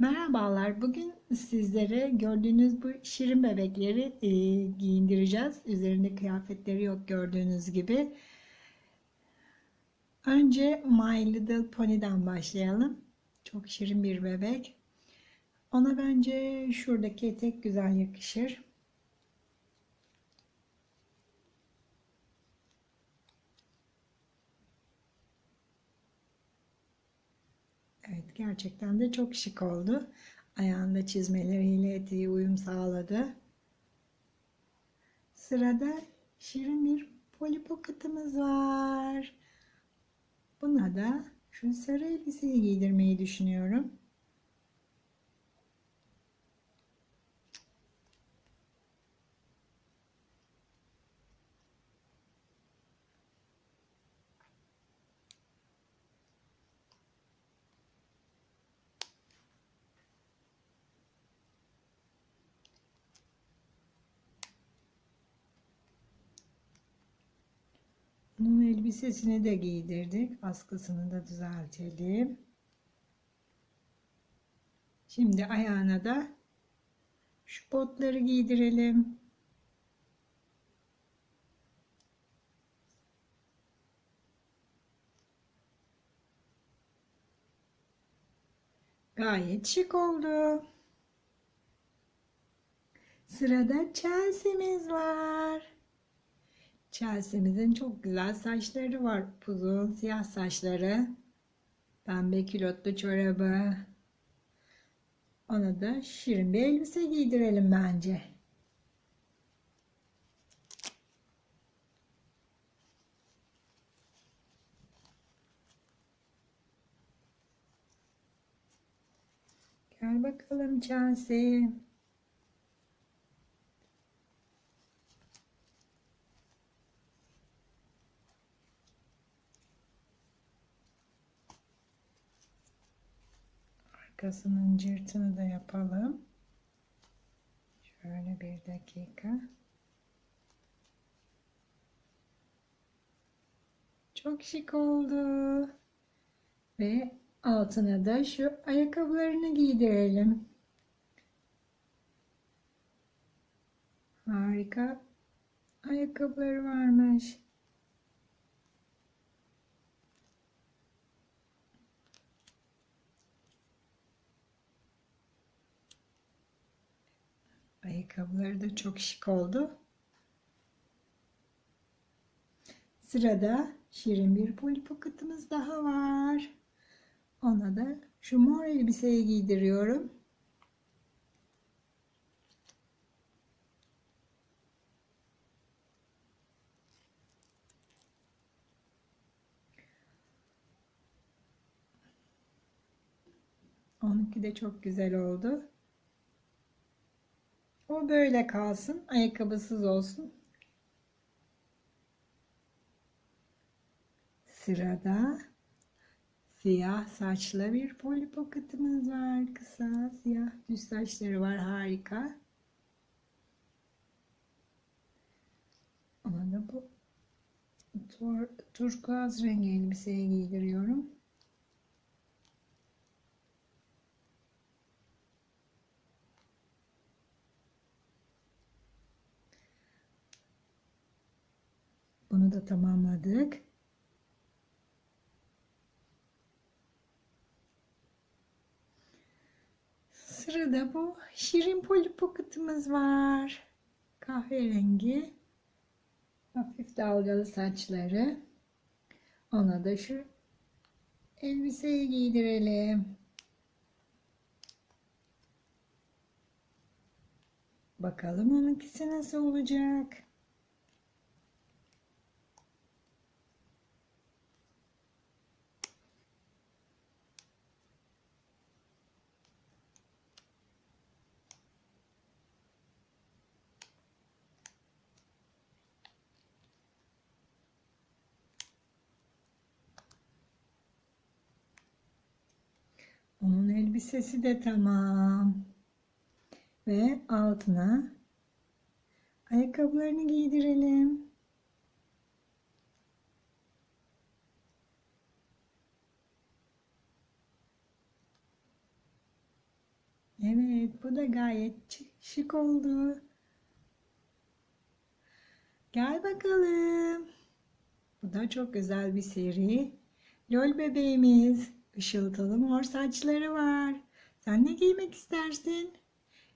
Merhabalar. Bugün sizlere gördüğünüz bu şirin bebekleri e, giyindireceğiz. Üzerinde kıyafetleri yok gördüğünüz gibi. Önce My Little Pony'den başlayalım. Çok şirin bir bebek. Ona bence şuradaki etek güzel yakışır. Evet gerçekten de çok şık oldu. Ayağında çizmeleriyle eteği uyum sağladı. Sırada şirin bir Polly Pocket'ımız var. Buna da şu sarı elbiseyi giydirmeyi düşünüyorum. Elbisesini de giydirdik. Askısını da düzeltelim. Şimdi ayağına da şu botları giydirelim. Gayet şık oldu. Sırada Chelsea'miz var. Chelsea'mizin çok güzel saçları var. Uzun siyah saçları. Pembe külotlu çorabı. Ona da şirin bir elbise giydirelim bence. Gel bakalım Chelsea. Arkasının cırtını da yapalım. Şöyle bir dakika. Çok şık oldu. Ve altına da şu ayakkabılarını giydirelim. Harika ayakkabıları varmış. Ayakkabıları da çok şık oldu. Sırada şirin bir Polly Pocket'ımız daha var. Ona da şu mor elbiseyi giydiriyorum. Onunki de çok güzel oldu. O böyle kalsın. Ayakkabısız olsun. Sırada siyah saçlı bir Polly Pocket'ımız var. Kısa siyah düz saçları var. Harika. Ona da bu tur, turkuaz rengi elbiseyi giydiriyorum. Bunu da tamamladık. Sırada bu şirin Polly Pocket'ımız var. Kahverengi. Hafif dalgalı saçları. Ona da şu elbiseyi giydirelim. Bakalım onunkisi nasıl olacak. Elbisesi de tamam. Ve altına ayakkabılarını giydirelim. Evet, bu da gayet şı- şık oldu. Gel bakalım. Bu da çok güzel bir seri. Lol bebeğimiz. Işıltılı mor saçları var. Sen ne giymek istersin?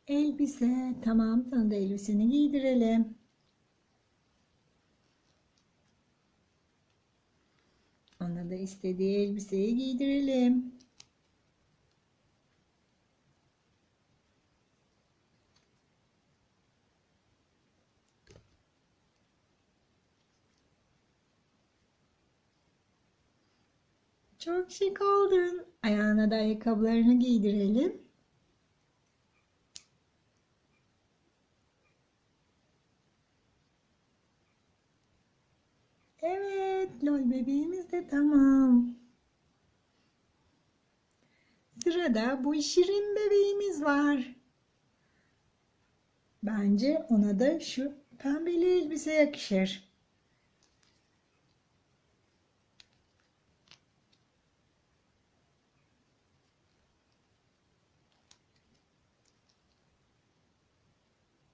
Elbise. Tamam, sana da elbiseni giydirelim. Ona da istediği elbiseyi giydirelim. Çok şık oldun. Ayağına da ayakkabılarını giydirelim. Evet, lol bebeğimiz de tamam. Sırada bu şirin bebeğimiz var. Bence ona da şu pembeli elbise yakışır.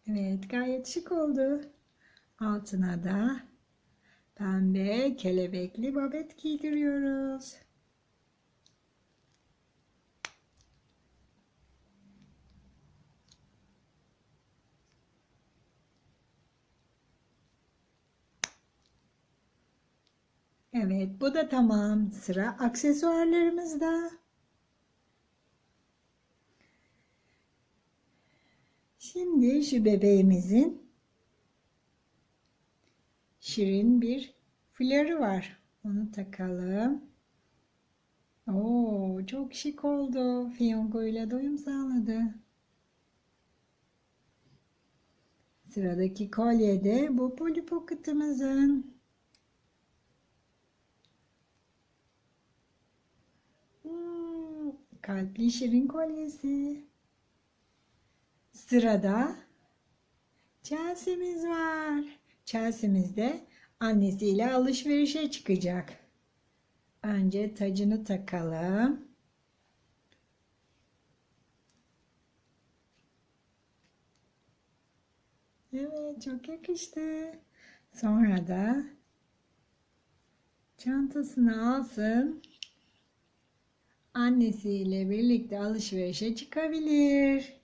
Evet, gayet şık oldu. Altına da pembe kelebekli babet giydiriyoruz. Evet, bu da tamam. Sıra aksesuarlarımızda. Şimdi şu bebeğimizin şirin bir flörü var. Onu takalım. Oo, çok şık oldu. Fiyongoyla doyum sağladı. Sıradaki kolye de bu Polly Pocket'ımızın. Hmm, kalpli şirin kolyesi. Sırada Chelsea'miz var. Chelsea'miz de annesiyle alışverişe çıkacak. Önce tacını takalım. Evet, çok yakıştı. Sonra da çantasını alsın. Annesiyle birlikte alışverişe çıkabilir.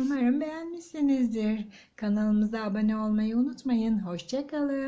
Umarım beğenmişsinizdir. Kanalımıza abone olmayı unutmayın. Hoşçakalın.